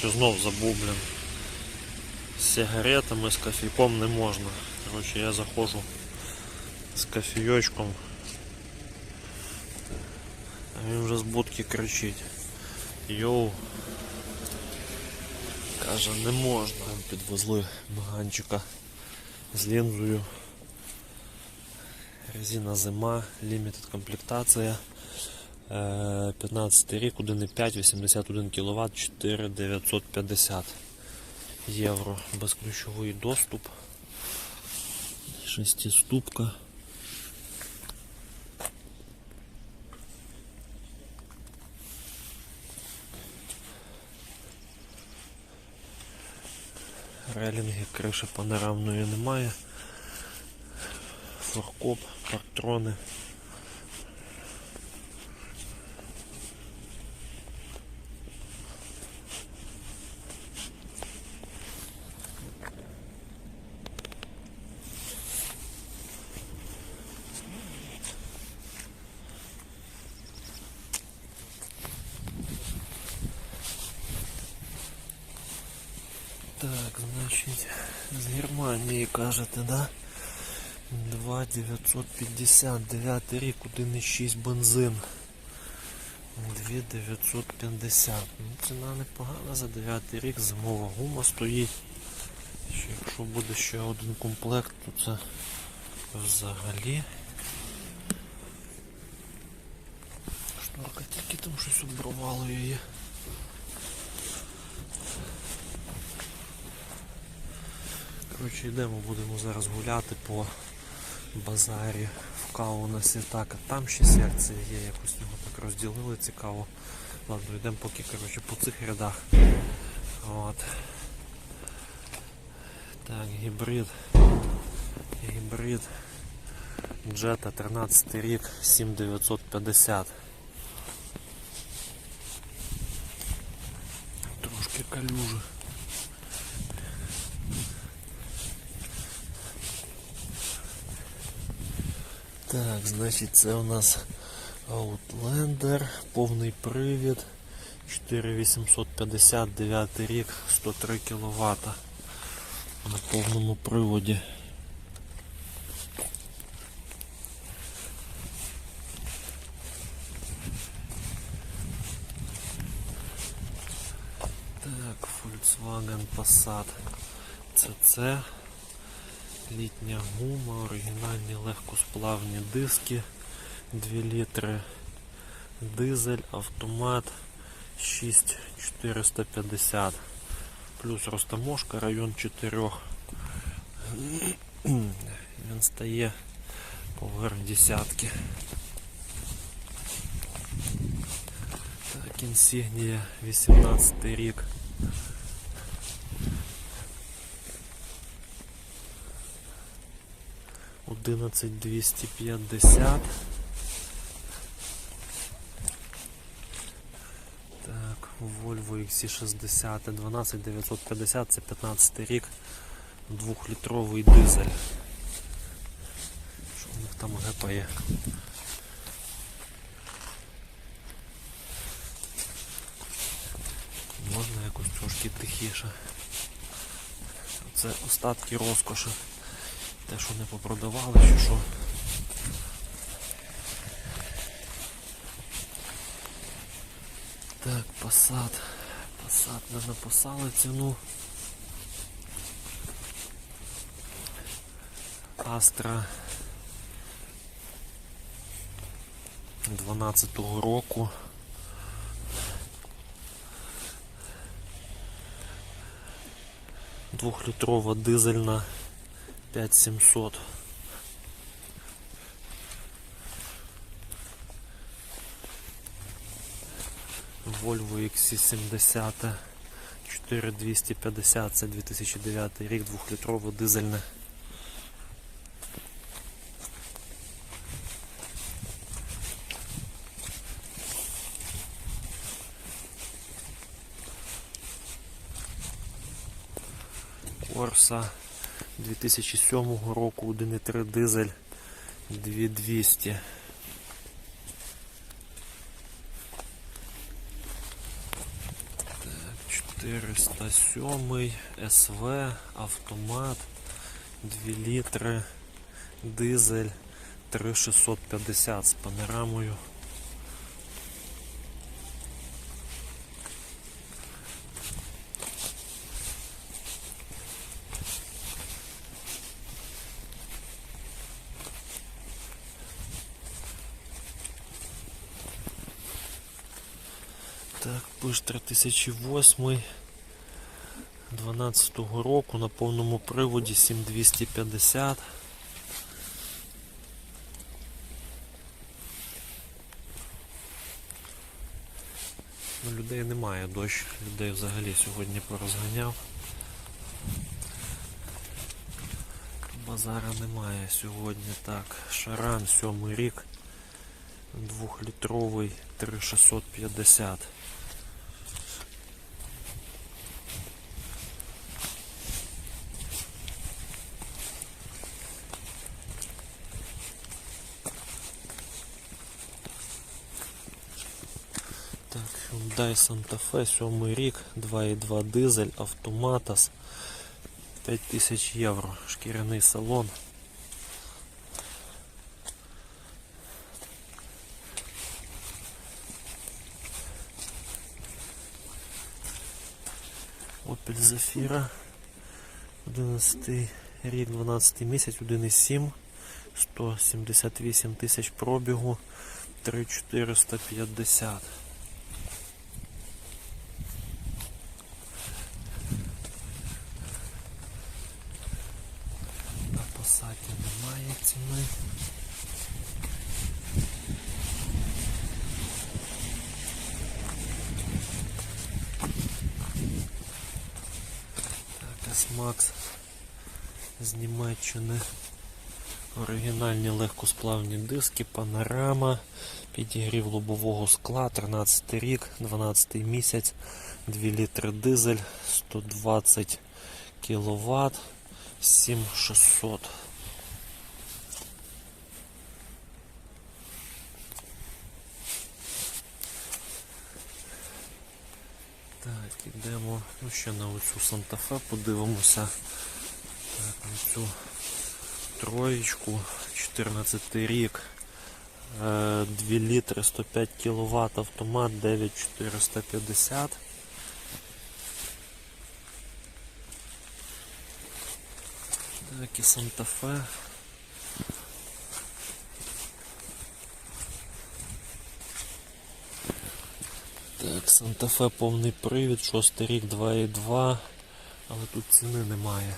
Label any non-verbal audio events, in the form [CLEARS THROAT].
Коротше, знов забув, блін. З сигаретами, з кофейком не можна. Коротше, я заходжу з кофійочком. А він вже з будки кричить. Йоу. Каже, не можна. Підвезли маганчика з лінзою. Резина зима, лімітед комплектація. Е, 15 рік, 1,5, 81 кВт, 4950 євро. Безключовий доступ. Шестиступка. Релінги криші панорамної немає. Форкоп, партрони. Так, значить, з Германії кажете, да? 2,950, 9 рік, 1,6 бензин. 2,950. Ну, ціна непогана за 9 рік, зимова гума стоїть. Ще якщо буде ще один комплект, то це взагалі. Шнурка тільки там щось обрвало її. Коротше, йдемо, будемо зараз гуляти по базарі в Каунасі. Так, а там ще секції є, якось його так розділили, цікаво. Ладно, йдемо поки коротше, по цих рядах. От. Так, гібрид. Гібрид. Джета 13 рік, 7950. Трошки калюжи. Так, значить це у нас Outlander, повний привід, 4850, 9 рік, 103 кВт на повному приводі. Так, Volkswagen Passat CC. Літня гума, оригінальні легкосплавні диски, 2 літри дизель, автомат 6450. Плюс розтаможка, район 4. [CLEARS THROAT] Він стає поверх десятки. Так, інсігнія 18 рік. Одинадцять двісті п'ятдесят. Так, Volvo XC60 12950, це 15 рік, двохлітровий дизель. Що в них там гепає? Можна якось трошки тихіше. Це остатки розкоші. Те, що не попродавали, чи що. Так, посад. Посад не написали ціну. Астра 12-го року. Двохлітрова дизельна 5700. Volvo XC70 4250, це 2009 рік, двохлітрове дизельне. Corsa 2007 року 1.3 дизель 2200. Так, 407 СВ, автомат, 2 літри, дизель 3650 з панорамою. Так, пиш 3008 12 року на повному приводі 7250. Ну, людей немає, дощ людей взагалі сьогодні порозганяв. Базара немає сьогодні. Так, шаран, сьомий рік, двохлітровий 3650. Так, Hyundai Santa Fe, 7 рік, 2.2 дизель, автоматас, 5000 євро, шкіряний салон. Opel Zafira, 11 рік, 12 місяць, 1,7, 178 тисяч пробігу, 3450. На посаді немає ціни. Так, S-Max з Німеччини. Оригінальні легкосплавні диски, панорама, підігрів лобового скла, 13 рік, 12 місяць, 2 літри дизель, 120 кВт, 7600. Так, ідемо ну, ще на оцю Санта-Фе подивимося. Так, на цю троєчку, 14 рік, е, 2 літри 105 кВт автомат 9450. Так, і Санта-Фе. Так, Санта-Фе повний привід, 6 рік 2.2, але тут ціни немає.